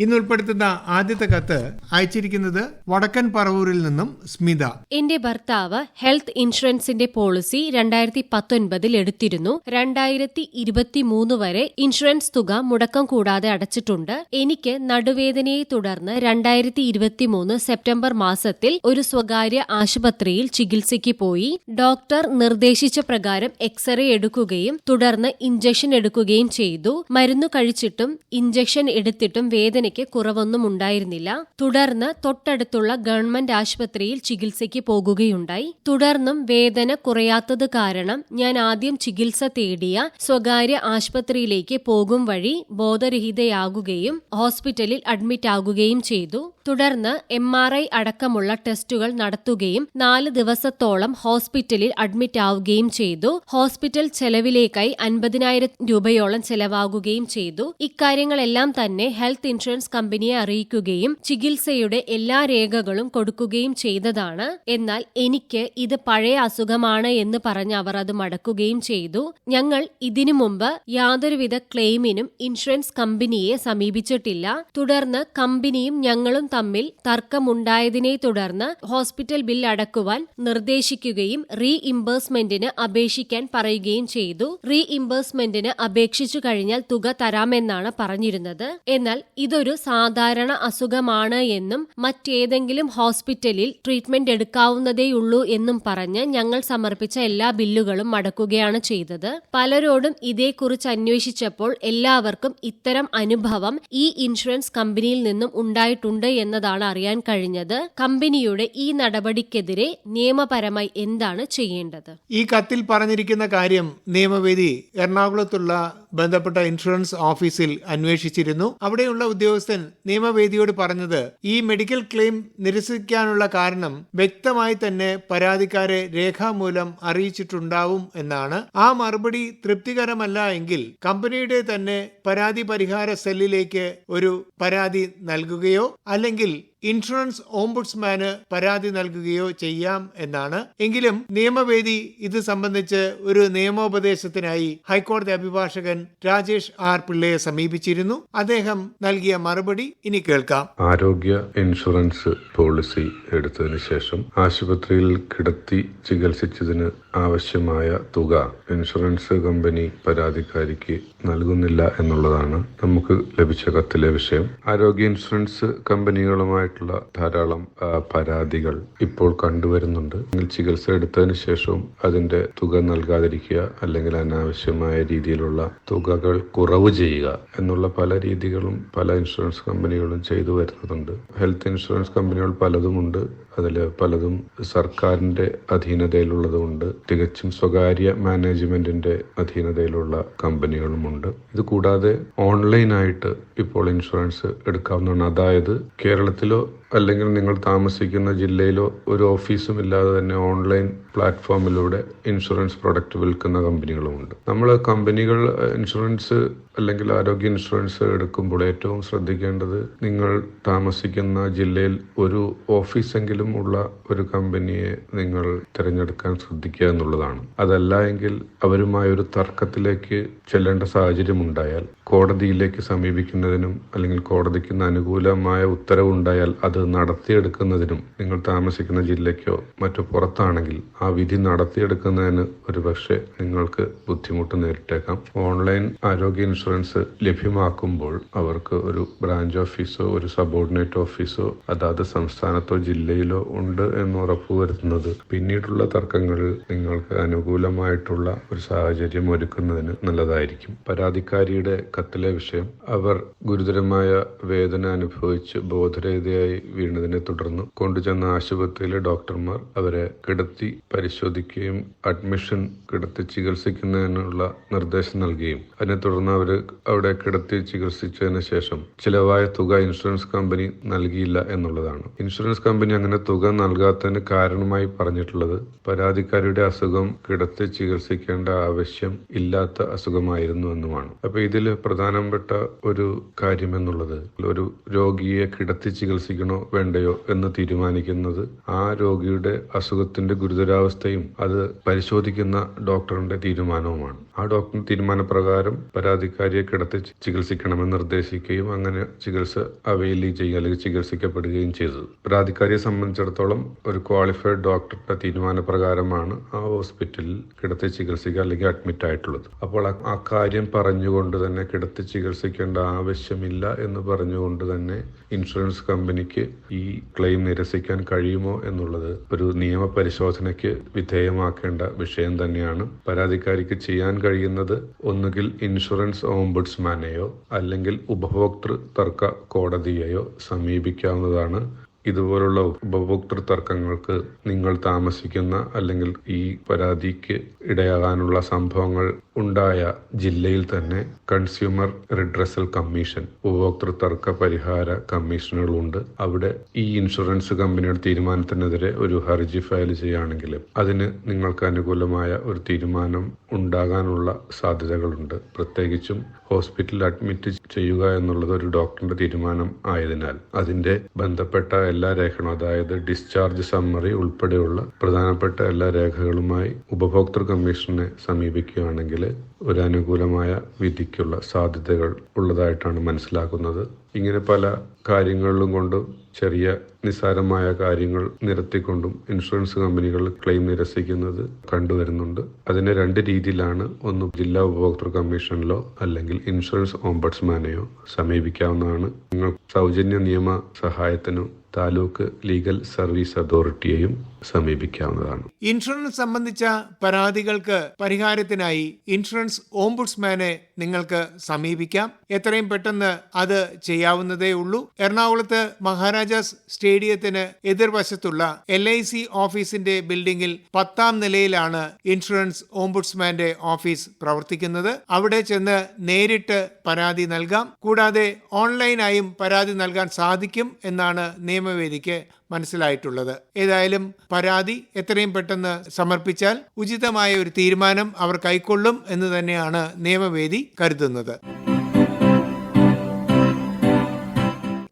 ഇന്ന് ഉൾപ്പെടുത്തുന്ന ആദ്യത്തെ കത്ത് അയച്ചിരിക്കുന്നത് വടക്കൻ പറവൂരിൽ നിന്നും സ്മിത. എന്റെ ഭർത്താവ് ഹെൽത്ത് ഇൻഷുറൻസിന്റെ പോളിസി രണ്ടായിരത്തി പത്തൊൻപതിൽ എടുത്തിരുന്നു. രണ്ടായിരത്തി ഇരുപത്തി മൂന്ന് വരെ ഇൻഷുറൻസ് തുക മുടക്കം കൂടാതെ അടച്ചിട്ടുണ്ട്. എനിക്ക് നടുവേദനയെ തുടർന്ന് രണ്ടായിരത്തി ഇരുപത്തി മൂന്ന് സെപ്റ്റംബർ മാസത്തിൽ ഒരു സ്വകാര്യ ആശുപത്രിയിൽ ചികിത്സയ്ക്ക് പോയി. ഡോക്ടർ നിർദ്ദേശിച്ച പ്രകാരം എക്സ്റേ എടുക്കുകയും തുടർന്ന് ഇഞ്ചക്ഷൻ എടുക്കുകയും ചെയ്തു. മരുന്ന് കഴിച്ചിട്ടും ഇഞ്ചക്ഷൻ എടുത്തിട്ടും വേദനയ്ക്ക് കുറവൊന്നും ഉണ്ടായിരുന്നില്ല. തുടർന്ന് തൊട്ടടുത്തുള്ള ഗവൺമെന്റ് ആശുപത്രിയിൽ ചികിത്സയ്ക്ക് പോകുകയുണ്ടായി. തുടർന്നും വേദന കുറയാത്തത് കാരണം ഞാൻ ആദ്യം ചികിത്സ തേടിയ സ്വകാര്യ ആശുപത്രിയിലേക്ക് പോകും വഴി ബോധരഹിതയാകുകയും ഹോസ്പിറ്റലിൽ അഡ്മിറ്റ് ആകുകയും ചെയ്തു. തുടർന്ന് എം ആർ ഐ അടക്കമുള്ള ടെസ്റ്റുകൾ നടത്തുകയും നാല് ദിവസത്തോളം ഹോസ്പിറ്റലിൽ അഡ്മിറ്റ് ആവുകയും ചെയ്തു. ഹോസ്പിറ്റൽ ചെലവിലേക്കായി അൻപതിനായിരം രൂപയോളം ചെലവാകുകയും ചെയ്തു. ഇക്കാര്യങ്ങളെല്ലാം തന്നെ ഹെൽത്ത് ഇൻഷുറൻസ് കമ്പനിയെ അറിയിക്കുകയും ചികിത്സയുടെ എല്ലാ രേഖകളും കൊടുക്കുകയും ചെയ്തതാണ്. എന്നാൽ എനിക്ക് ഇത് പഴയ അസുഖമാണ് എന്ന് പറഞ്ഞ് അവർ അത് മടക്കുകയും ചെയ്തു. ഞങ്ങൾ ഇതിനു മുമ്പ് യാതൊരുവിധ ക്ലെയിമിനും ഇൻഷുറൻസ് കമ്പനിയെ സമീപിച്ചിട്ടില്ല. തുടർന്ന് കമ്പനിയും ഞങ്ങളും തമ്മിൽ തർക്കമുണ്ടായതിനെ തുടർന്ന് ഹോസ്പിറ്റൽ ബിൽ അടക്കുവാൻ നിർദ്ദേശിക്കുകയും റീ ഇംബേഴ്സ്മെന്റിന് അപേക്ഷിക്കാൻ പറയുകയും ചെയ്തു. റീ ഇംബേഴ്സ്മെന്റിന് അപേക്ഷിച്ചു കഴിഞ്ഞാൽ തുക തരാമെന്നാണ് പറഞ്ഞിരുന്നത്. എന്നാൽ ഇതൊരു സാധാരണ അസുഖമാണ് എന്നും മറ്റേതെങ്കിലും ഹോസ്പിറ്റലിൽ ട്രീറ്റ്മെന്റ് എടുക്കാവുന്നതേയുള്ളൂ എന്നും പറഞ്ഞ് ഞങ്ങൾ സമർപ്പിച്ച എല്ലാ ബില്ലുകളും മടക്കുകയാണ് ചെയ്തത്. പലരോടും ഇതേക്കുറിച്ച് അന്വേഷിച്ചപ്പോൾ എല്ലാവർക്കും ഇത്തരം അനുഭവം ഈ ഇൻഷുറൻസ് കമ്പനിയിൽ നിന്നും ഉണ്ടായിട്ടുണ്ട് എന്നതാണ് അറിയാൻ കഴിഞ്ഞത്. കമ്പനിയുടെ ഈ നടപടിക്കെതിരെ നിയമപരമായി എന്താണ് ചെയ്യേണ്ടത്? ഈ കത്തിൽ പറഞ്ഞിരിക്കുന്ന കാര്യം നിയമവേദി എറണാകുളത്തുള്ള ബന്ധപ്പെട്ട ഇൻഷുറൻസ് ഓഫീസിൽ അന്വേഷിച്ചിരുന്നു. അവിടെയുള്ള ഉദ്യോഗസ്ഥൻ നിയമവേദിയോട് പറഞ്ഞത് ഈ മെഡിക്കൽ ക്ലെയിം നിരസിക്കാനുള്ള കാരണം വ്യക്തമായി തന്നെ പരാതിക്കാരെ രേഖാമൂലം അറിയിച്ചിട്ടുണ്ടാവും എന്നാണ്. ആ മറുപടി തൃപ്തികരമല്ല എങ്കിൽ കമ്പനിയുടെ തന്നെ പരാതി പരിഹാര സെല്ലിലേക്ക് ഒരു പരാതി നൽകുകയോ അല്ലെങ്കിൽ ഇൻഷുറൻസ് ഓംബുഡ്സ്മാന് പരാതി നൽകുകയോ ചെയ്യാം എന്നാണ്. എങ്കിലും നിയമവേദി ഇത് സംബന്ധിച്ച് ഒരു നിയമോപദേശത്തിനായി ഹൈക്കോടതി അഭിഭാഷകൻ രാജേഷ് ആർ പിള്ളയെ സമീപിച്ചിരുന്നു. അദ്ദേഹം നൽകിയ മറുപടി ഇനി കേൾക്കാം. ആരോഗ്യ ഇൻഷുറൻസ് പോളിസി എടുത്തതിനു ശേഷം ആശുപത്രിയിൽ കിടത്തി ചികിത്സിച്ചതിന് ആവശ്യമായ തുക ഇൻഷുറൻസ് കമ്പനി പരാതിക്കാരിക്ക് നൽകുന്നില്ല എന്നുള്ളതാണ് നമുക്ക് ലഭിച്ച കത്തിലെ വിഷയം. ആരോഗ്യ ഇൻഷുറൻസ് കമ്പനികളുമായിട്ടുള്ള ധാരാളം പരാതികൾ ഇപ്പോൾ കണ്ടുവരുന്നുണ്ട്. ചികിത്സ എടുത്തതിന് ശേഷവും അതിന്റെ തുക നൽകാതിരിക്കുക അല്ലെങ്കിൽ അനാവശ്യമായ രീതിയിലുള്ള തുകകൾ കുറവ് ചെയ്യുക എന്നുള്ള പല രീതികളും പല ഇൻഷുറൻസ് കമ്പനികളും ചെയ്തു വരുന്നതുണ്ട് ഹെൽത്ത് ഇൻഷുറൻസ് കമ്പനികൾ പലതുമുണ്ട്. അതിൽ പലതും സർക്കാരിന്റെ അധീനതയിലുള്ളതുമുണ്ട്. തികച്ചും സ്വകാര്യ മാനേജ്മെന്റിന്റെ അധീനതയിലുള്ള കമ്പനികളുമുണ്ട്. ഇത് കൂടാതെ ഓൺലൈനായിട്ട് ഇപ്പോൾ ഇൻഷുറൻസ് എടുക്കാവുന്നതാണ്. അതായത് കേരളത്തിലോ അല്ലെങ്കിൽ നിങ്ങൾ താമസിക്കുന്ന ജില്ലയിലോ ഒരു ഓഫീസും ഇല്ലാതെ തന്നെ ഓൺലൈൻ പ്ലാറ്റ്ഫോമിലൂടെ ഇൻഷുറൻസ് പ്രൊഡക്റ്റ് വിൽക്കുന്ന കമ്പനികളുമുണ്ട്. നമ്മൾ കമ്പനികൾ ഇൻഷുറൻസ് അല്ലെങ്കിൽ ആരോഗ്യ ഇൻഷുറൻസ് എടുക്കുമ്പോൾ ഏറ്റവും ശ്രദ്ധിക്കേണ്ടത് നിങ്ങൾ താമസിക്കുന്ന ജില്ലയിൽ ഒരു ഓഫീസെങ്കിലും ഉള്ള ഒരു കമ്പനിയെ നിങ്ങൾ തിരഞ്ഞെടുക്കാൻ ശ്രദ്ധിക്കുക എന്നുള്ളതാണ്. അതല്ല എങ്കിൽ അവരുമായി ഒരു തർക്കത്തിലേക്ക് ചെല്ലേണ്ട സാഹചര്യം ഉണ്ടായാൽ കോടതിയിലേക്ക് സമീപിക്കുന്നതിനും അല്ലെങ്കിൽ കോടതിക്ക് അനുകൂലമായ ഉത്തരവുണ്ടായാൽ അത് നടത്തിയെടുക്കുന്നതിനും നിങ്ങൾ താമസിക്കുന്ന ജില്ലയ്ക്കോ മറ്റു പുറത്താണെങ്കിൽ ആ വിധി നടത്തിയെടുക്കുന്നതിന് ഒരുപക്ഷെ നിങ്ങൾക്ക് ബുദ്ധിമുട്ട് നേരിട്ടേക്കാം. ഓൺലൈൻ ആരോഗ്യ ഇൻഷുറൻസ് ലഭ്യമാക്കുമ്പോൾ അവർക്ക് ഒരു ബ്രാഞ്ച് ഓഫീസോ ഒരു സബോർഡിനേറ്റ് ഓഫീസോ അതാത് സംസ്ഥാനത്തോ ജില്ലയിലോ ഉണ്ട് എന്ന് ഉറപ്പുവരുത്തുന്നത് പിന്നീടുള്ള തർക്കങ്ങളിൽ നിങ്ങൾക്ക് അനുകൂലമായിട്ടുള്ള ഒരു സാഹചര്യം ഒരുക്കുന്നതിന് നല്ലതായിരിക്കും. പരാതിക്കാരിയുടെ കത്തിലെ വിഷയം അവർ ഗുരുതരമായ വേദന അനുഭവിച്ച് ബോധരഹിതയായി വീണതിനെ തുടർന്ന് കൊണ്ടുചെന്ന ആശുപത്രിയിലെ ഡോക്ടർമാർ അവരെ കിടത്തി പരിശോധിക്കുകയും അഡ്മിഷൻ കിടത്തി ചികിത്സിക്കുന്നതിനുള്ള നിർദ്ദേശം നൽകുകയും അതിനെ തുടർന്ന് അവർ അവിടെ കിടത്തി ചികിത്സിച്ചതിന് ശേഷം ചിലവായ തുക ഇൻഷുറൻസ് കമ്പനി നൽകിയില്ല എന്നുള്ളതാണ്. ഇൻഷുറൻസ് കമ്പനി അങ്ങനെ തുക നൽകാത്തതിന് കാരണമായി പറഞ്ഞിട്ടുള്ളത് പരാതിക്കാരിയുടെ അസുഖം കിടത്തി ചികിത്സിക്കേണ്ട ആവശ്യം ഇല്ലാത്ത അസുഖമായിരുന്നു എന്നുമാണ്. അപ്പൊ ഇതിൽ പ്രധാനപ്പെട്ട ഒരു കാര്യം എന്നുള്ളത് ഒരു രോഗിയെ കിടത്തി ചികിത്സിക്കണോ വേണ്ടയോ എന്ന് തീരുമാനിക്കുന്നത് ആ രോഗിയുടെ അസുഖത്തിന്റെ ഗുരുതരാവസ്ഥയും അത് പരിശോധിക്കുന്ന ഡോക്ടറിന്റെ തീരുമാനവുമാണ്. ആ ഡോക്ടറിന്റെ തീരുമാനപ്രകാരം പരാതിക്കാരിയെ കിടത്തി ചികിത്സിക്കണമെന്ന് നിർദ്ദേശിക്കുകയും അങ്ങനെ ചികിത്സ അവൈൽ ചെയ്യുക അല്ലെങ്കിൽ ചികിത്സിക്കപ്പെടുകയും ചെയ്തത് പരാതിക്കാരിയെ സംബന്ധിച്ചിടത്തോളം ഒരു ക്വാളിഫൈഡ് ഡോക്ടറുടെ തീരുമാനപ്രകാരമാണ് ആ ഹോസ്പിറ്റലിൽ കിടത്തി ചികിത്സിക്കുക അല്ലെങ്കിൽ അഡ്മിറ്റ് ആയിട്ടുള്ളത്. അപ്പോൾ ആ- കാര്യം പറഞ്ഞുകൊണ്ട് തന്നെ കിടത്തി ചികിത്സിക്കേണ്ട ആവശ്യമില്ല എന്ന് പറഞ്ഞുകൊണ്ട് തന്നെ ഇൻഷുറൻസ് കമ്പനിക്ക് ഈ ക്ലെയിം നിരസിക്കാൻ കഴിയുമോ എന്നുള്ളത് ഒരു നിയമ പരിശോധനയ്ക്ക് വിധേയമാക്കേണ്ട വിഷയം തന്നെയാണ്. പരാതിക്കാരിക്ക് ചെയ്യാൻ കഴിയുന്നത് ഒന്നുകിൽ ഇൻഷുറൻസ് ഓംബുഡ്സ്മാനെയോ അല്ലെങ്കിൽ ഉപഭോക്തൃ തർക്ക കോടതിയെയോ സമീപിക്കാവുന്നതാണ്. ഇതുപോലുള്ള ഉപഭോക്തൃ തർക്കങ്ങൾക്ക് നിങ്ങൾ താമസിക്കുന്ന അല്ലെങ്കിൽ ഈ പരാതിക്ക് ഇടയാകാനുള്ള സംഭവങ്ങൾ ഉണ്ടായ ജില്ലയിൽ തന്നെ കൺസ്യൂമർ റിഡ്രസൽ കമ്മീഷൻ ഉപഭോക്തൃ തർക്ക പരിഹാര കമ്മീഷനുകളുണ്ട്. അവിടെ ഈ ഇൻഷുറൻസ് കമ്പനിയുടെ തീരുമാനത്തിനെതിരെ ഒരു ഹർജി ഫയൽ ചെയ്യുകയാണെങ്കിൽ അതിന് നിങ്ങൾക്ക് അനുകൂലമായ ഒരു തീരുമാനം ഉണ്ടാകാനുള്ള സാധ്യതകളുണ്ട്. പ്രത്യേകിച്ചും ഹോസ്പിറ്റലിൽ അഡ്മിറ്റ് ചെയ്യുക എന്നുള്ളത് ഒരു ഡോക്ടറിന്റെ തീരുമാനം ആയതിനാൽ. അതിന്റെ ബന്ധപ്പെട്ട എല്ലാ രേഖകളും അതായത് ഡിസ്ചാർജ് സമ്മറി ഉൾപ്പെടെയുള്ള പ്രധാനപ്പെട്ട എല്ലാ രേഖകളുമായി ഉപഭോക്തൃ കമ്മീഷനെ സമീപിക്കുകയാണെങ്കിൽ ഒരു അനുകൂലമായ വിധിക്കുള്ള സാധ്യതകൾ ഉള്ളതായിട്ടാണ് മനസ്സിലാക്കുന്നത്. ഇങ്ങനെ പല കാര്യങ്ങളിലും കൊണ്ട് ചെറിയ നിസ്സാരമായ കാര്യങ്ങൾ നിരത്തിക്കൊണ്ടും ഇൻഷുറൻസ് കമ്പനികൾ ക്ലെയിം നിരസിക്കുന്നത് കണ്ടുവരുന്നുണ്ട്. അതിനെ രണ്ട് രീതിയിലാണ്. ഒന്ന് ജില്ലാ ഉപഭോക്തൃ കമ്മീഷനിലോ അല്ലെങ്കിൽ ഇൻഷുറൻസ് ഓംബഡ്സ്മാനെയോ സമീപിക്കാവുന്നതാണ്. നിങ്ങൾ സൗജന്യ നിയമ സഹായത്തിനും താലൂക്ക് ലീഗൽ സർവീസ് അതോറിറ്റിയെയും സമീപിക്കാവുന്നതാണ്. ഇൻഷുറൻസ് സംബന്ധിച്ച പരാതികൾക്ക് പരിഹാരത്തിനായി ഇൻഷുറൻസ് ഓംബുഡ്സ്മാനെ നിങ്ങൾക്ക് സമീപിക്കാം. എത്രയും പെട്ടെന്ന് അത് ചെയ്യാവുന്നതേ ഉള്ളൂ. എറണാകുളത്ത് മഹാരാജാസ് സ്റ്റേഡിയത്തിന് എതിർവശത്തുള്ള എൽ ഐ സി ഓഫീസിന്റെ ബിൽഡിംഗിൽ പത്താം നിലയിലാണ് ഇൻഷുറൻസ് ഓംബുഡ്സ്മാന്റെ ഓഫീസ് പ്രവർത്തിക്കുന്നത്. അവിടെ ചെന്ന് നേരിട്ട് പരാതി നൽകാം. കൂടാതെ ഓൺലൈനായും പരാതി നൽകാൻ സാധിക്കും എന്നാണ് നിയമവേദിക്ക് മനസ്സിലായിട്ടുള്ളത്. ഏതായാലും പരാതി എത്രയും പെട്ടെന്ന് സമർപ്പിച്ചാൽ ഉചിതമായ ഒരു തീരുമാനം അവർ കൈക്കൊള്ളും എന്ന് തന്നെയാണ് നിയമവേദി കരുതുന്നത്.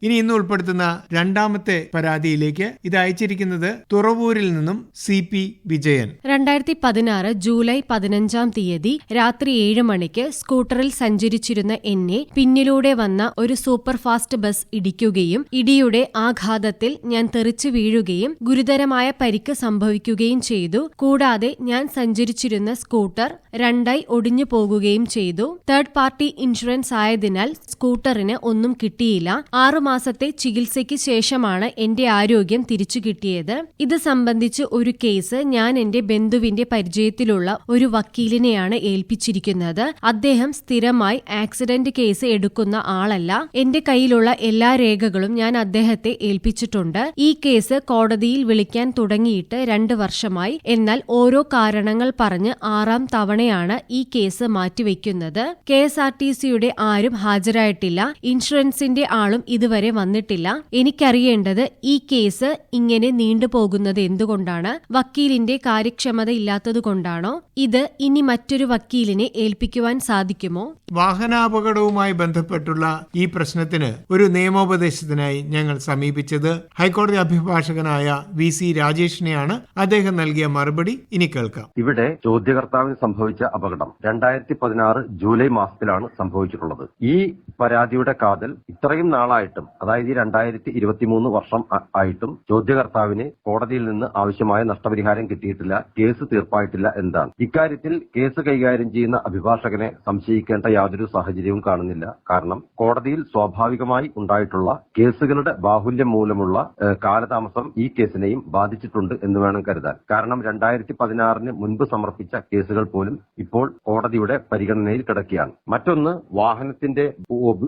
ഇനി ഇന്ന് ഉൾപ്പെടുത്തുന്ന രണ്ടാമത്തെ പരാതിയിലേക്ക് ഇത് അയച്ചിരിക്കുന്നത് തുറവൂരിൽ നിന്നും സി പി വിജയൻ. രണ്ടായിരത്തി പതിനാറ് ജൂലൈ പതിനഞ്ചാം തീയതി രാത്രി ഏഴ് മണിക്ക് സ്കൂട്ടറിൽ സഞ്ചരിച്ചിരുന്ന എന്നെ പിന്നിലൂടെ വന്ന ഒരു സൂപ്പർ ഫാസ്റ്റ് ബസ് ഇടിക്കുകയും ഇടിയുടെ ആഘാതത്തിൽ ഞാൻ തെറിച്ചു വീഴുകയും ഗുരുതരമായ പരിക്ക് സംഭവിക്കുകയും ചെയ്തു. കൂടാതെ ഞാൻ സഞ്ചരിച്ചിരുന്ന സ്കൂട്ടർ രണ്ടായി ഒടിഞ്ഞു പോകുകയും ചെയ്തു. തേർഡ് പാർട്ടി ഇൻഷുറൻസ് ആയതിനാൽ സ്കൂട്ടറിന് ഒന്നും കിട്ടിയില്ല. ആറു മാസത്തെ ചികിത്സയ്ക്ക് ശേഷമാണ് എന്റെ ആരോഗ്യം തിരിച്ചു കിട്ടിയത്. ഇത് സംബന്ധിച്ച് ഒരു കേസ് ഞാൻ എന്റെ ബന്ധുവിന്റെ പരിചയത്തിലുള്ള ഒരു വക്കീലിനെയാണ് ഏൽപ്പിച്ചിരിക്കുന്നത്. അദ്ദേഹം സ്ഥിരമായി ആക്സിഡന്റ് കേസ് എടുക്കുന്ന ആളല്ല. എന്റെ കയ്യിലുള്ള എല്ലാ രേഖകളും ഞാൻ അദ്ദേഹത്തെ ഏൽപ്പിച്ചിട്ടുണ്ട്. ഈ കേസ് കോടതിയിൽ വിളിക്കാൻ തുടങ്ങിയിട്ട് രണ്ട് വർഷമായി. എന്നാൽ ഓരോ കാരണങ്ങൾ പറഞ്ഞ് ആറാം തവണയാണ് ഈ കേസ് മാറ്റിവെക്കുന്നത്. കെ എസ് ആർ ടി സിയുടെ ആരും ഹാജരായിട്ടില്ല. ഇൻഷുറൻസിന്റെ ആളും ഇതുവരെ വന്നിട്ടില്ല. എനിക്കറിയേണ്ടത് ഈ കേസ് ഇങ്ങനെ നീണ്ടുപോകുന്നത് എന്തുകൊണ്ടാണ്? വക്കീലിന്റെ കാര്യക്ഷമത ഇല്ലാത്തതുകൊണ്ടാണോ ഇത് ഇനി മറ്റൊരു വക്കീലിനെ ഏൽപ്പിക്കുവാൻ സാധിക്കുമോ? വാഹനാപകടവുമായി ബന്ധപ്പെട്ടുള്ള ഈ പ്രശ്നത്തിന് ഒരു നിയമോപദേശത്തിനായി ഞങ്ങൾ സമീപിച്ചത് ഹൈക്കോടതി അഭിഭാഷകനായ വി സി രാജേഷിനെയാണ്. അദ്ദേഹം നൽകിയ മറുപടി ഇനി കേൾക്കാം. ഇവിടെ ചോദ്യകർത്താവിന് സംഭവിച്ച അപകടം രണ്ടായിരത്തി പതിനാറ് ജൂലൈ മാസത്തിലാണ് സംഭവിച്ചിട്ടുള്ളത്. ഈ പരാതിയുടെ കാതൽ ഇത്രയും നാളായിട്ടും അതായത് ഈ രണ്ടായിരത്തി ഇരുപത്തിമൂന്ന് വർഷം ആയിട്ടും ചോദ്യകർത്താവിന് കോടതിയിൽ നിന്ന് ആവശ്യമായ നഷ്ടപരിഹാരം കിട്ടിയിട്ടില്ല കേസ് തീർപ്പായിട്ടില്ല എന്താണ് ഇക്കാര്യത്തിൽ കേസ് കൈകാര്യം ചെയ്യുന്ന അഭിഭാഷകനെ സംശയിക്കേണ്ട യാതൊരു സാഹചര്യവും കാണുന്നില്ല. കാരണം കോടതിയിൽ സ്വാഭാവികമായി ഉണ്ടായിട്ടുള്ള കേസുകളുടെ ബാഹുല്യം മൂലമുള്ള കാലതാമസം ഈ കേസിനെയും ബാധിച്ചിട്ടുണ്ട് എന്ന് വേണം കരുതാൻ. കാരണം രണ്ടായിരത്തി പതിനാറിന് മുൻപ് സമർപ്പിച്ച കേസുകൾ പോലും ഇപ്പോൾ കോടതിയുടെ പരിഗണനയിൽ കിടക്കുകയാണ്. മറ്റൊന്ന് വാഹനത്തിന്റെ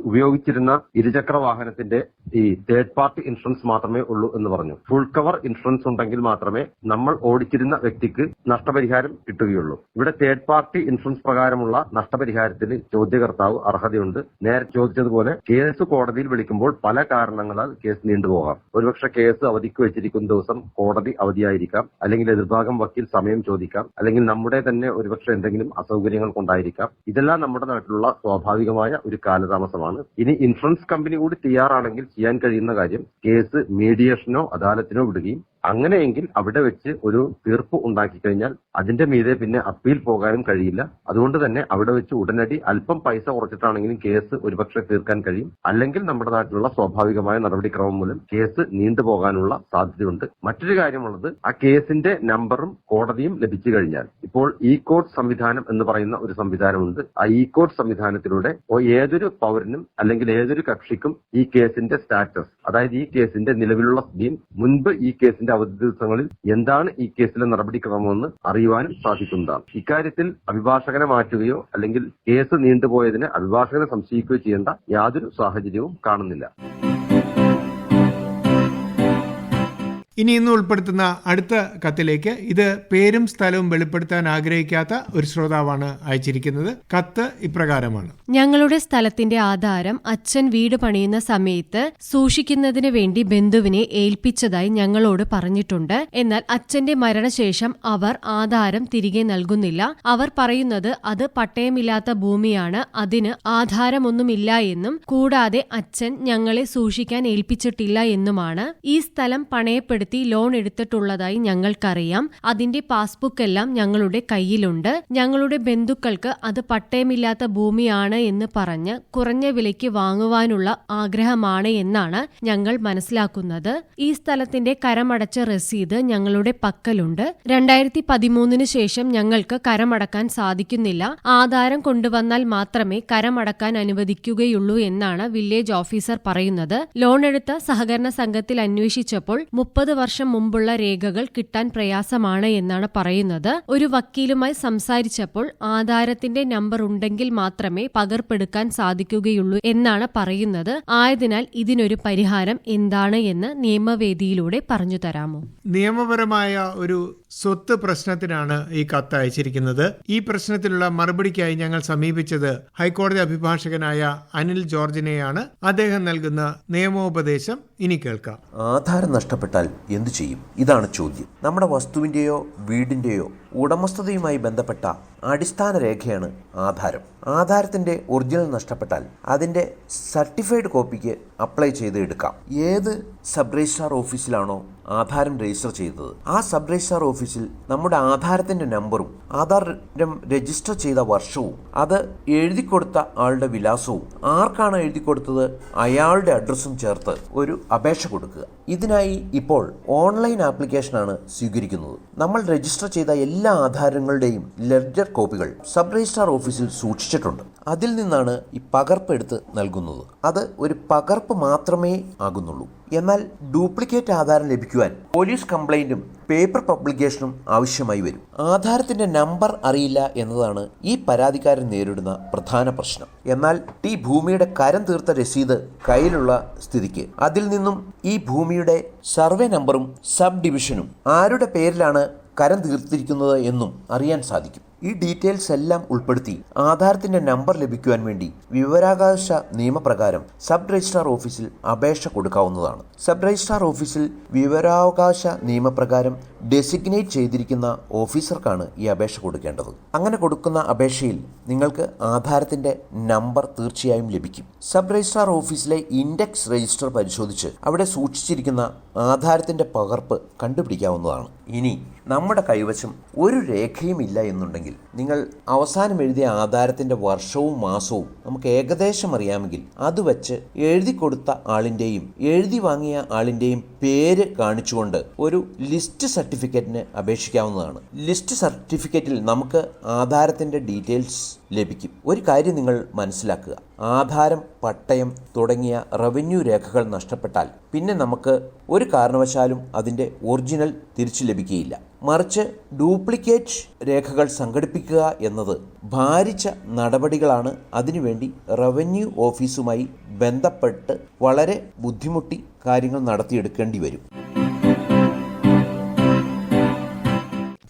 ഉപയോഗിച്ചിരുന്ന ഇരുചക്ര വാഹനത്തിന്റെ ഈ തേർഡ് പാർട്ടി ഇൻഷുറൻസ് മാത്രമേ ഉള്ളൂ എന്ന് പറഞ്ഞു. ഫുൾ കവർ ഇൻഷുറൻസ് ഉണ്ടെങ്കിൽ മാത്രമേ നമ്മൾ ഓടിച്ചിരുന്ന വ്യക്തിക്ക് നഷ്ടപരിഹാരം കിട്ടുകയുള്ളൂ. ഇവിടെ തേർഡ് പാർട്ടി ഇൻഷുറൻസ് പ്രകാരമുള്ള നഷ്ടപരിഹാരത്തിന് ചോദ്യകർത്താവ് അർഹതയുണ്ട്. നേരത്തെ ചോദിച്ചതുപോലെ കേസ് കോടതിയിൽ വിളിക്കുമ്പോൾ പല കാരണങ്ങളാൽ കേസ് നീണ്ടുപോകാം ഒരുപക്ഷെ കേസ് അവധിക്ക് വെച്ചിരിക്കുന്ന ദിവസം കോടതി അവധിയായിരിക്കാം. അല്ലെങ്കിൽ എതിർഭാഗം വക്കീൽ സമയം ചോദിക്കാം. അല്ലെങ്കിൽ നമ്മുടെ തന്നെ ഒരുപക്ഷെ എന്തെങ്കിലും അസൗകര്യങ്ങൾ കൊണ്ടായിരിക്കാം ഇതെല്ലാം നമ്മുടെ നാട്ടിലുള്ള സ്വാഭാവികമായ ഒരു കാലതാമസമാണ്. ഇനി ഇൻഷുറൻസ് കമ്പനി കൂടി തയ്യാറാണ് അവർക്കാണെങ്കിൽ ചെയ്യാൻ കഴിയുന്ന കാര്യം കേസ് മീഡിയേഷനോ അദാലത്തിനോ വിടുകയും അങ്ങനെയെങ്കിൽ അവിടെ വെച്ച് ഒരു തീർപ്പ് ഉണ്ടാക്കി കഴിഞ്ഞാൽ അതിന്റെ മീതെ പിന്നെ അപ്പീൽ പോകാനും കഴിയില്ല. അതുകൊണ്ട് തന്നെ അവിടെ വെച്ച് ഉടനടി അല്പം പൈസ കുറച്ചിട്ടാണെങ്കിലും കേസ് ഒരുപക്ഷെ തീർക്കാൻ കഴിയും. അല്ലെങ്കിൽ നമ്മുടെ നാട്ടിലുള്ള സ്വാഭാവികമായ നടപടിക്രമം മൂലം കേസ് നീണ്ടുപോകാനുള്ള സാധ്യതയുണ്ട്. മറ്റൊരു കാര്യമുള്ളത് ആ കേസിന്റെ നമ്പറും കോടതിയും ലഭിച്ചു കഴിഞ്ഞാൽ ഇപ്പോൾ ഇ കോർട്ട് സംവിധാനം എന്ന് പറയുന്ന ഒരു സംവിധാനമുണ്ട്. ആ ഇ കോർട്ട് സംവിധാനത്തിലൂടെ ഏതൊരു പൗരനും അല്ലെങ്കിൽ ഏതൊരു കക്ഷിക്കും ഈ കേസിന്റെ സ്റ്റാറ്റസ് അതായത് ഈ കേസിന്റെ നിലവിലുള്ള സ്ഥിതിയും മുൻപ് ഈ കേസിന്റെ അവധി ദിവസങ്ങളിൽ എന്താണ് ഈ കേസിലെ നടപടിക്രമമെന്ന് അറിയുവാനും സാധിക്കുന്നതാണ്. ഇക്കാര്യത്തിൽ അഭിഭാഷകനെ മാറ്റുകയോ അല്ലെങ്കിൽ കേസ് നീണ്ടുപോയതിന് അഭിഭാഷകനെ സംശയിക്കുകയോ ചെയ്യേണ്ട യാതൊരു സാഹചര്യവും കാണുന്നില്ല. ഇനി ഇന്ന് ഉൾപ്പെടുത്തുന്ന അടുത്ത കത്തിലേക്ക് ഇത് പേരും സ്ഥലവും വെളിപ്പെടുത്താൻ ആഗ്രഹിക്കാത്ത ഒരു ശ്രോതാവാണ് അയച്ചിരിക്കുന്നത്. കത്ത് ഇപ്രകാരമാണ്. ഞങ്ങളുടെ സ്ഥലത്തിന്റെ ആധാരം അച്ഛൻ വീട് പണിയുന്ന സമയത്ത് സൂക്ഷിക്കുന്നതിന് വേണ്ടി ബന്ധുവിനെ ഏൽപ്പിച്ചതായി ഞങ്ങളോട് പറഞ്ഞിട്ടുണ്ട്. എന്നാൽ അച്ഛന്റെ മരണശേഷം അവർ ആധാരം തിരികെ നൽകുന്നില്ല. അവർ പറയുന്നത് അത് പട്ടയമില്ലാത്ത ഭൂമിയാണ്. അതിന് ആധാരമൊന്നുമില്ല എന്നും കൂടാതെ അച്ഛൻ ഞങ്ങളെ സൂക്ഷിക്കാൻ ഏൽപ്പിച്ചിട്ടില്ല എന്നുമാണ്. ഈ സ്ഥലം പണയപ്പെടുത്തി ലോൺ എടുത്തിട്ടുള്ളതായി ഞങ്ങൾക്കറിയാം. അതിന്റെ പാസ്ബുക്ക് എല്ലാം ഞങ്ങളുടെ കയ്യിലുണ്ട്. ഞങ്ങളുടെ ബന്ധുക്കൾക്ക് അത് പട്ടയമില്ലാത്ത ഭൂമിയാണ് എന്ന് പറഞ്ഞ് കുറഞ്ഞ വിലയ്ക്ക് വാങ്ങുവാനുള്ള ആഗ്രഹമാണ് എന്നാണ് ഞങ്ങൾ മനസ്സിലാക്കുന്നത്. ഈ സ്ഥലത്തിന്റെ കരമടച്ച രസീത് ഞങ്ങളുടെ പക്കലുണ്ട്. രണ്ടായിരത്തി പതിമൂന്നിന് ശേഷം ഞങ്ങൾക്ക് കരമടക്കാൻ സാധിക്കുന്നില്ല. ആധാരം കൊണ്ടുവന്നാൽ മാത്രമേ കരമടക്കാൻ അനുവദിക്കുകയുള്ളൂ എന്നാണ് വില്ലേജ് ഓഫീസർ പറയുന്നത്. ലോൺ എടുത്ത സഹകരണ സംഘത്തിൽ അന്വേഷിച്ചപ്പോൾ മുപ്പത് വർഷം മുമ്പുള്ള രേഖകൾ കിട്ടാൻ പ്രയാസമാണ് എന്നാണ് പറയുന്നത്. ഒരു വക്കീലുമായി സംസാരിച്ചപ്പോൾ ആധാരത്തിന്റെ നമ്പർ ഉണ്ടെങ്കിൽ മാത്രമേ പകർപ്പെടുക്കാൻ സാധിക്കുകയുള്ളൂ എന്നാണ് പറയുന്നത്. ആയതിനാൽ ഇതിനൊരു പരിഹാരം എന്താണ് എന്ന് നിയമവേദിയിലൂടെ പറഞ്ഞു തരാമോ? നിയമപരമായ ഒരു സ്വത്ത് പ്രശ്നത്തിനാണ് ഈ കത്ത് അയച്ചിരിക്കുന്നത്. ഈ പ്രശ്നത്തിലുള്ള മറുപടിക്കായി ഞങ്ങൾ സമീപിച്ചത് ഹൈക്കോടതി അഭിഭാഷകനായ അനിൽ ജോർജിനെയാണ്. അദ്ദേഹം നൽകുന്ന നിയമോപദേശം ഇനി കേൾക്കാം. ആധാരം നഷ്ടപ്പെട്ടാൽ എന്തു ചെയ്യും? ഇതാണ് ചോദ്യം. നമ്മുടെ വസ്തുവിന്റെയോ വീടിന്റെയോ ഉടമസ്ഥതയുമായി ബന്ധപ്പെട്ട അടിസ്ഥാന രേഖയാണ് ആധാരം. ആധാരത്തിന്റെ ഒറിജിനൽ നഷ്ടപ്പെട്ടാൽ അതിന്റെ സർട്ടിഫൈഡ് കോപ്പിക്ക് അപ്ലൈ ചെയ്ത് എടുക്കാം. ഏത് സബ് രജിസ്ട്രാർ ഓഫീസിലാണോ ആധാരം രജിസ്റ്റർ ചെയ്തത്. ആ സബ് രജിസ്ട്രാർ ഓഫീസിൽ നമ്മുടെ ആധാരത്തിന്റെ നമ്പറും ആധാരം രജിസ്റ്റർ ചെയ്ത വർഷവും അത് എഴുതി കൊടുത്ത ആളുടെ വിലാസവും ആർക്കാണ് എഴുതി കൊടുത്തത് അയാളുടെ അഡ്രസ്സും ചേർത്ത് ഒരു അപേക്ഷ കൊടുക്കുക. ഇതിനായി ഇപ്പോൾ ഓൺലൈൻ ആപ്ലിക്കേഷനാണ് സ്വീകരിക്കുന്നത്. നമ്മൾ രജിസ്റ്റർ ചെയ്ത എല്ലാ ആധാരങ്ങളുടെയും ലെഡ്ജർ കോപ്പികൾ സബ് രജിസ്ട്രാർ ഓഫീസിൽ സൂക്ഷിച്ചിട്ടുണ്ട്. അതിൽ നിന്നാണ് ഈ പകർപ്പ് എടുത്ത് നൽകുന്നത്. അത് ഒരു പകർപ്പ് മാത്രമേ ആകുന്നുള്ളൂ. എന്നാൽ ഡ്യൂപ്ലിക്കേറ്റ് ആധാരം ലഭിക്കുവാൻ പോലീസ് കംപ്ലൈന്റും പേപ്പർ പബ്ലിക്കേഷനും ആവശ്യമായി വരും. ആധാരത്തിന്റെ നമ്പർ അറിയില്ല എന്നതാണ് ഈ പരാതിക്കാരൻ നേരിടുന്ന പ്രധാന പ്രശ്നം. എന്നാൽ ടി ഭൂമിയുടെ കരം തീർത്ത രസീത് കയ്യിലുള്ള സ്ഥിതിക്ക്. അതിൽ നിന്നും ഈ ഭൂമിയുടെ സർവേ നമ്പറും സബ് ഡിവിഷനും ആരുടെ പേരിലാണ് കരം തീർത്തിരിക്കുന്നത് എന്നും അറിയാൻ സാധിക്കും. ഈ ഡീറ്റെയിൽസ് എല്ലാം ഉൾപ്പെടുത്തി ആധാരത്തിന്റെ നമ്പർ ലഭിക്കുവാൻ വേണ്ടി വിവരാകാശ നിയമപ്രകാരം സബ് രജിസ്ട്രാർ ഓഫീസിൽ അപേക്ഷ കൊടുക്കാവുന്നതാണ്. സബ് രജിസ്ട്രാർ ഓഫീസിൽ വിവരാവകാശ നിയമപ്രകാരം ഡെസിഗ്നേറ്റ് ചെയ്തിരിക്കുന്ന ഓഫീസർക്കാണ് ഈ അപേക്ഷ കൊടുക്കേണ്ടത്. അങ്ങനെ കൊടുക്കുന്ന അപേക്ഷയിൽ നിങ്ങൾക്ക് ആധാരത്തിന്റെ നമ്പർ തീർച്ചയായും ലഭിക്കും. സബ് രജിസ്ട്രാർ ഓഫീസിലെ ഇൻഡെക്സ് രജിസ്റ്റർ പരിശോധിച്ച് അവിടെ സൂക്ഷിച്ചിരിക്കുന്ന ആധാരത്തിന്റെ പകർപ്പ് കണ്ടുപിടിക്കാവുന്നതാണ്. ഇനി നമ്മുടെ കൈവശം ഒരു രേഖയും ഇല്ല എന്നുണ്ടെങ്കിൽ നിങ്ങൾ അവസാനം എഴുതിയ ആധാരത്തിന്റെ വർഷവും മാസവും നമുക്ക് ഏകദേശം അറിയാമെങ്കിൽ അത് വെച്ച് എഴുതി കൊടുത്ത ആളിന്റെയും എഴുതി വാങ്ങിയ ആളിന്റെയും പേര് കാണിച്ചുകൊണ്ട് ഒരു ലിസ്റ്റ് സർട്ടിഫിക്കറ്റിന് അപേക്ഷിക്കാവുന്നതാണ്. ലിസ്റ്റ് സർട്ടിഫിക്കറ്റിൽ നമുക്ക് ആധാരത്തിന്റെ ഡീറ്റെയിൽസ് ലഭിക്കും. ഒരു കാര്യം നിങ്ങൾ മനസ്സിലാക്കുക. ആധാരം പട്ടയം തുടങ്ങിയ റവന്യൂ രേഖകൾ നഷ്ടപ്പെട്ടാൽ പിന്നെ നമുക്ക് ഒരു കാരണവശാലും അതിന്റെ ഒറിജിനൽ തിരിച്ചു ലഭിക്കുകയില്ല. മറിച്ച് ഡ്യൂപ്ലിക്കേറ്റ് രേഖകൾ സംഘടിപ്പിക്കുക എന്നത് ഭാരിച്ച നടപടികളാണ് അതിനുവേണ്ടി റവന്യൂ ഓഫീസുമായി ബന്ധപ്പെട്ട് വളരെ ബുദ്ധിമുട്ടി കാര്യങ്ങൾ നടത്തിയെടുക്കേണ്ടി വരും.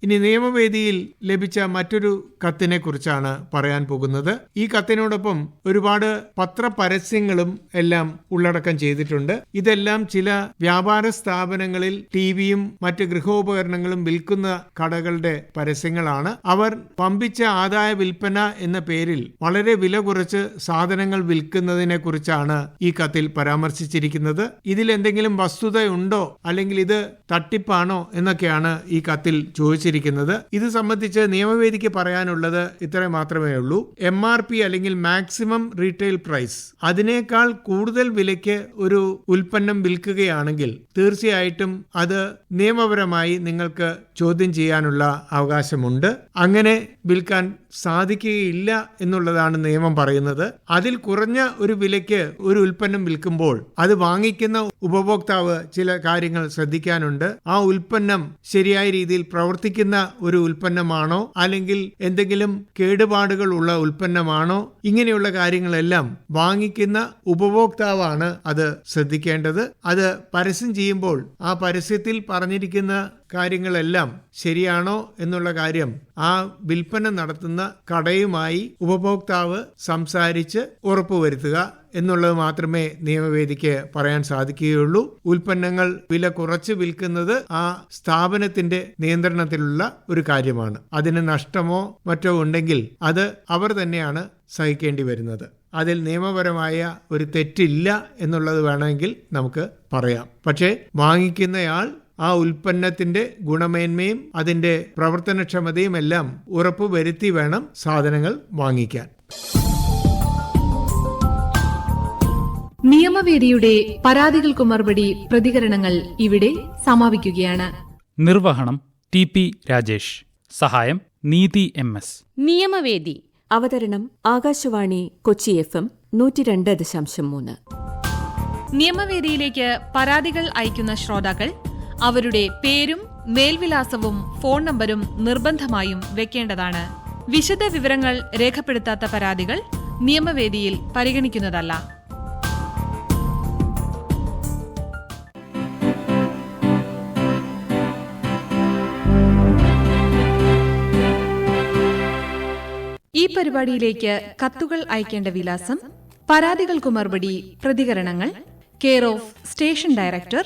ഇനി നിയമവേദിയിൽ ലഭിച്ച മറ്റൊരു കത്തിനെ കുറിച്ചാണ് പറയാൻ പോകുന്നത്. ഈ കത്തിനോടൊപ്പം ഒരുപാട് പത്രപരസ്യങ്ങളും എല്ലാം ഉള്ളടക്കം ചെയ്തിട്ടുണ്ട്. ഇതെല്ലാം ചില വ്യാപാര സ്ഥാപനങ്ങളിൽ ടിവിയും മറ്റ് ഗൃഹോപകരണങ്ങളും വിൽക്കുന്ന കടകളുടെ പരസ്യങ്ങളാണ്. അവർ പമ്പിച്ച ആദായ വിൽപ്പന എന്ന പേരിൽ വളരെ വില കുറച്ച് സാധനങ്ങൾ വിൽക്കുന്നതിനെ കുറിച്ചാണ് ഈ കത്തിൽ പരാമർശിച്ചിരിക്കുന്നത്. ഇതിൽ എന്തെങ്കിലും വസ്തുതയുണ്ടോ അല്ലെങ്കിൽ ഇത് തട്ടിപ്പാണോ എന്നൊക്കെയാണ് ഈ കത്തിൽ ചോദിച്ചിരിക്കുന്നത്. ഇത് സംബന്ധിച്ച് നിയമവേദിക്ക് പറയാനുള്ളത് ഇത്ര മാത്രമേ ഉള്ളൂ. എം ആർ പി അല്ലെങ്കിൽ മാക്സിമം റീറ്റെയിൽ പ്രൈസ് അതിനേക്കാൾ കൂടുതൽ വിലയ്ക്ക് ഒരു ഉൽപ്പന്നം വിൽക്കുകയാണെങ്കിൽ തീർച്ചയായിട്ടും അത് നിയമപരമായി നിങ്ങൾക്ക് ചോദ്യം ചെയ്യാനുള്ള അവകാശമുണ്ട്. അങ്ങനെ വിൽക്കാൻ സാധിക്കുകയില്ല എന്നുള്ളതാണ് നിയമം പറയുന്നത്. അതിൽ കുറഞ്ഞ ഒരു വിലയ്ക്ക് ഒരു ഉൽപ്പന്നം വിൽക്കുമ്പോൾ അത് വാങ്ങിക്കുന്ന ഉപഭോക്താവ് ചില കാര്യങ്ങൾ ശ്രദ്ധിക്കാനുണ്ട്. ആ ഉൽപ്പന്നം ശരിയായ രീതിയിൽ പ്രവർത്തിക്കുന്ന ഒരു ഉൽപ്പന്നമാണോ അല്ലെങ്കിൽ എന്തെങ്കിലും കേടുപാടുകൾ ഉള്ള ഉൽപ്പന്നമാണോ? ഇങ്ങനെയുള്ള കാര്യങ്ങളെല്ലാം വാങ്ങിക്കുന്ന ഉപഭോക്താവാണ് അത് ശ്രദ്ധിക്കേണ്ടത്. അത് പരസ്യം ചെയ്യുമ്പോൾ ആ പരസ്യത്തിൽ പറഞ്ഞിരിക്കുന്ന കാര്യങ്ങളെല്ലാം ശരിയാണോ എന്നുള്ള കാര്യം ആ വിൽപ്പന നടത്തുന്ന കടയുമായി ഉപഭോക്താവ് സംസാരിച്ച് ഉറപ്പുവരുത്തുക എന്നുള്ളത് മാത്രമേ നിയമവേദിക്ക് പറയാൻ സാധിക്കുകയുള്ളൂ. ഉൽപ്പന്നങ്ങൾ വില കുറച്ച് വിൽക്കുന്നത് ആ സ്ഥാപനത്തിന്റെ നിയന്ത്രണത്തിലുള്ള ഒരു കാര്യമാണ്. അതിന് നഷ്ടമോ മറ്റോ ഉണ്ടെങ്കിൽ അത് അവർ തന്നെയാണ് സഹിക്കേണ്ടി വരുന്നത്. അതിൽ നിയമപരമായ ഒരു തെറ്റില്ല എന്നുള്ളത് വേണമെങ്കിൽ നമുക്ക് പറയാം. പക്ഷേ വാങ്ങിക്കുന്നയാൾ ആ ഉൽപ്പന്നത്തിന്റെ ഗുണമേന്മയും അതിന്റെ പ്രവർത്തനക്ഷമതയും എല്ലാം ഉറപ്പുവരുത്തി വേണം സാധനങ്ങൾ വാങ്ങിക്കാൻ. നിയമവേദിയുടെ പരാതികൾക്ക് മറുപടി പ്രതികരണങ്ങൾ ഇവിടെ സമാപിക്കുകയാണ്. നിർവഹണം ടി പി രാജേഷ്. സഹായം നീതി എം എസ്. നിയമവേദി. അവതരണം ആകാശവാണി കൊച്ചി എഫ് എം നൂറ്റി രണ്ട് ദശാംശം മൂന്ന്. നിയമവേദിയിലേക്ക് പരാതികൾ അയക്കുന്ന ശ്രോതാക്കൾ അവരുടെ പേരും മേൽവിലാസവും ഫോൺ നമ്പരും നിർബന്ധമായും വെക്കേണ്ടതാണ്. വിശദ വിവരങ്ങൾ രേഖപ്പെടുത്താത്ത പരാതികൾ നിയമവേദിയിൽ പരിഗണിക്കുന്നതല്ല. ഈ പരിപാടിയിലേക്ക് കത്തുകൾ അയക്കേണ്ട വിലാസം പരാതികൾക്കു മറുപടി പ്രതികരണങ്ങൾ care of station director